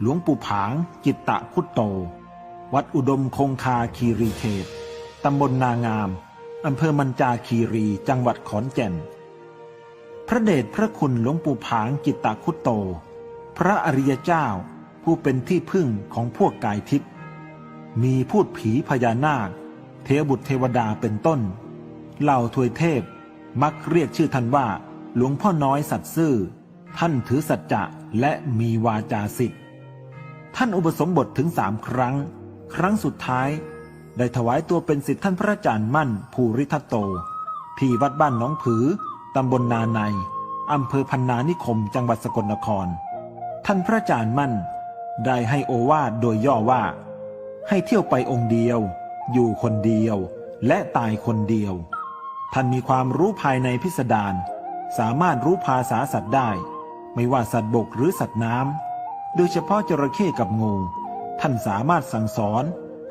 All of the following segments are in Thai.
หลวงปู่ผางจิตตะคุตโต วัดอุดมคงคาคีรีเขตตำบลนางาม อำเภอมันจาคีรีจังหวัดขอนแก่น พระเดชพระคุณหลวงปู่ผางจิตตะคุตโต พระอริยเจ้าผู้เป็นที่พึ่งของพวกกายทิพย์มีพูดผีพญานาค เทวบุตรเทวดาเป็นต้นเหล่าทวยเทพมักเรียกชื่อท่านว่า หลวงพ่อน้อยสัตย์ซื่อ ท่านถือสัจจะและมีวาจาสิทธิ์ ท่านอุปสมบทถึงสามครั้ง ครั้งสุดท้าย ได้ถวายตัวเป็นสิทธิท่านพระอาจารย์มั่น ภูริทัตโต ที่วัดบ้านน้องผือ ตำบลนาในอำเภอพันนานิคม จังหวัดสกลนคร ท่านพระอาจารย์มั่น ได้ให้โอวาทโดยย่อว่า ให้เที่ยวไปองค์เดียว อยู่คนเดียว และตายคนเดียว ท่านมีความรู้ภายในพิสดารสามารถรู้ภาษาสัตว์ได้ ไม่ว่าสัตว์บกหรือสัตว์น้ำ โดยเฉพาะจระเข้กับงู ท่านสามารถสั่งสอน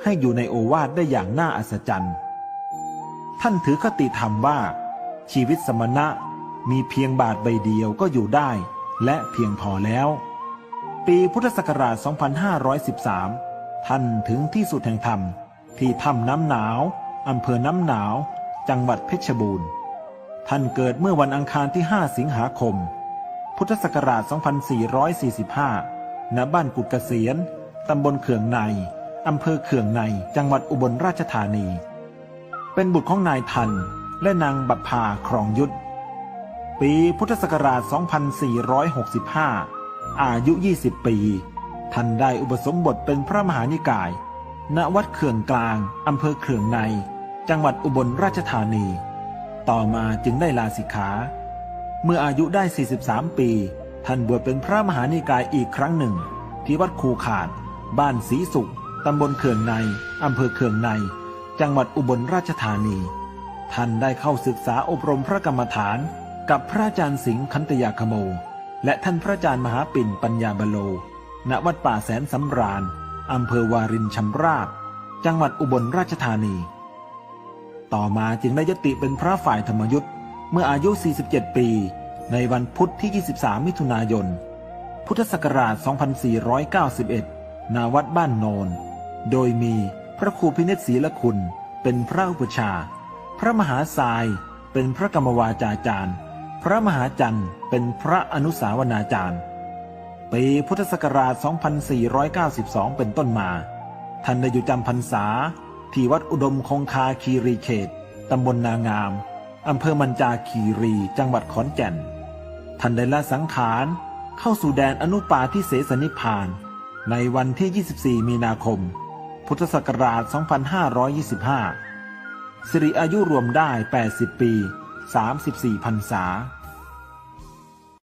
ให้อยู่ในโอวาทได้อย่างน่าอัศจรรย์ ท่านถือคติธรรมว่า ชีวิตสมณะมีเพียงบาทใบเดียวก็อยู่ได้ และเพียงพอแล้ว ปีพุทธศักราช 2513 ท่านถึงที่สุดแห่งธรรมที่ถ้ำน้ำหนาวอำเภอน้ำหนาว จังหวัดเพชรบูรณ์ ท่านเกิดเมื่อวันอังคารที่ 5 สิงหาคม พุทธศักราช 2445 ณบ้านกุดเกษียณตำบลเขื่องในอำเภอเขื่องในจังหวัดอุบลราชธานี เป็นบุตรของนายทันและนางบัพพาครองยุทธปีพุทธศักราช 2465 อายุ 20 ปี ท่านได้อุปสมบทเป็นพระมหานิกาย ณวัดเขื่องกลางอำเภอเขื่องใน จังหวัดอุบลราชธานี ต่อมาจึงได้ลาสิกขา เมื่ออายุได้ 43 ปี ท่านบวชเป็นพระมหานิกายอีกครั้งหนึ่ง ที่วัดคูขาด บ้านศรีสุขตำบลเขื่องในอำเภอเขื่องใน จังหวัดอุบลราชธานี ท่านได้เข้าศึกษาอบรมพระกรรมฐาน กับพระอาจารย์สิงห์คันตยาคโม และท่านพระอาจารย์มหาปิ่นปัญญาบโล ณวัดป่าแสนสำราญอำเภอวารินชำราบ จังหวัดอุบลราชธานี ต่อมาจึงได้ยติเป็นพระฝ่ายธรรมยุทธ์เมื่ออายุ 47 ปี ในวันพุธที่ 23 มิถุนายน พุทธศักราช 2491 ณ วัดบ้านโนน โดยมีพระครูพินิจศรีละคุณ เป็นพระอุปชา พระมหาทราย เป็นพระกรรมวาจาจารย์ พระมหาจันทร์ เป็นพระอนุสาวนาจารย์ ปีพุทธศักราช 2492 เป็นต้นมา ท่านได้อยู่จำพรรษา ที่วัดอุดมคงคาคีรีเขต ตำบลนางาม อำเภอมันจาคีรี จังหวัดขอนแก่น ท่านได้ละสังขารเข้าสู่แดนอนุปาทิเสสนิพาน ในวันที่ 24 มีนาคม พุทธศักราช 2525 สิริอายุรวมได้ 80 ปี 34พรรษา